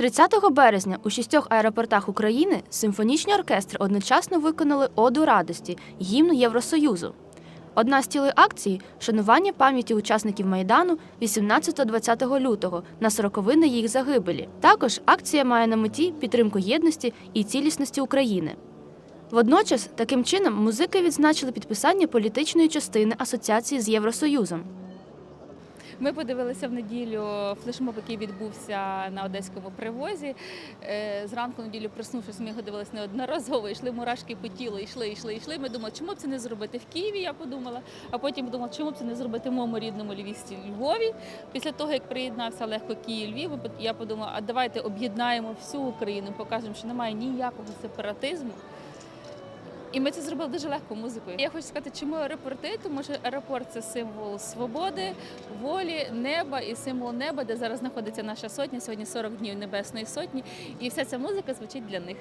30 березня у шістьох аеропортах України симфонічні оркестри одночасно виконали Оду радості гімн Євросоюзу. Одна з цілей акції шанування пам'яті учасників Майдану 18-20 лютого на сороковини їх загибелі. Також акція має на меті підтримку єдності і цілісності України. Водночас, таким чином, музики відзначили підписання політичної частини асоціації з Євросоюзом. Ми подивилися в неділю флешмоб, який відбувся на одеському привозі. Е, Зранку в неділю проснувшись, ми його дивилися неодноразово, йшли мурашки по тілу, йшли, йшли, йшли. Ми думали, чому б це не зробити в Києві, я подумала. А потім подумала, чому б це не зробити в моєму рідному львівській Львові. Після того, як приєднався легко Київ Львів, я подумала, а давайте об'єднаємо всю Україну, покажемо, що немає ніякого сепаратизму. І ми це зробили дуже легко музикою. Я хочу сказати, чому аеропорти, тому що аеропорт це символ свободи, волі, неба і символ неба, де зараз знаходиться наша сотня. Сьогодні 40 днів Небесної Сотні, і вся ця музика звучить для них.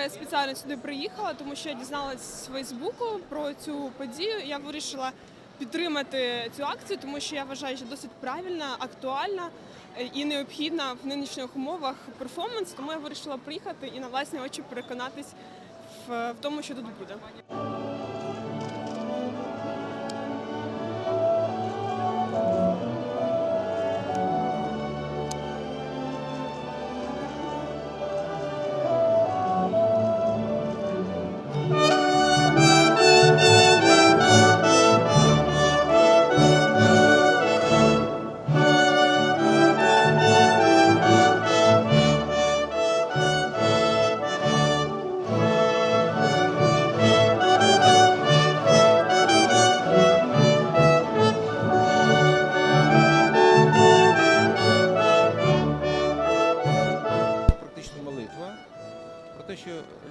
Я спеціально сюди приїхала, тому що я дізналась з Фейсбуку про цю подію. Я вирішила підтримати цю акцію, тому що я вважаю, що досить правильна, актуальна е, і необхідна в нинішніх умовах перформанс. Тому я вирішила приїхати і на власні очі переконатись в, в тому, що тут буде.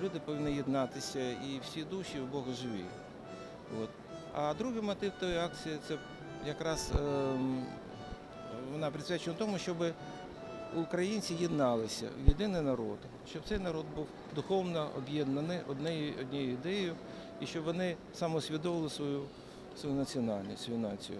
Люди повинні єднатися і всі душі в Бога живі. От. А другий мотив тої акції це якраз ем, вона присвячена тому, щоб українці єдналися в єдиний народ, щоб цей народ був духовно об'єднаний однією, однією ідеєю, і щоб вони самосвідомили свою, свою національність, свою націю.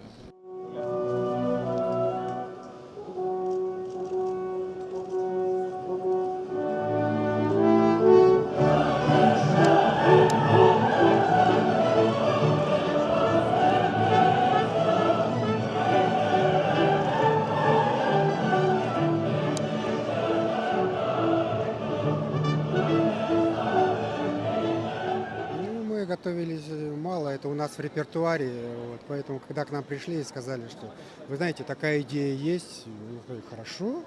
Готовились э, мало, это у нас в репертуаре, вот, поэтому, когда к нам пришли и сказали, что, вы знаете, такая идея есть, сказали, хорошо,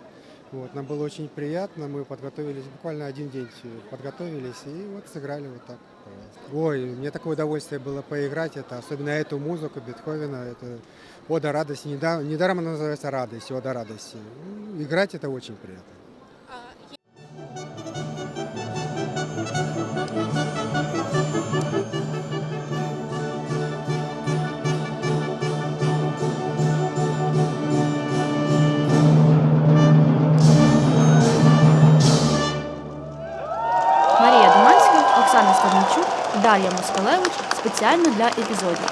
вот, нам было очень приятно, мы подготовились, буквально один день подготовились и вот сыграли вот так. Ой, мне такое удовольствие было поиграть, это особенно эту музыку Бетховена, это Ода радости, недаром, она называется радость, Ода радости. Ну, Играть это очень приятно. Складничук, Дар'я Москалевич спеціально для епізодів.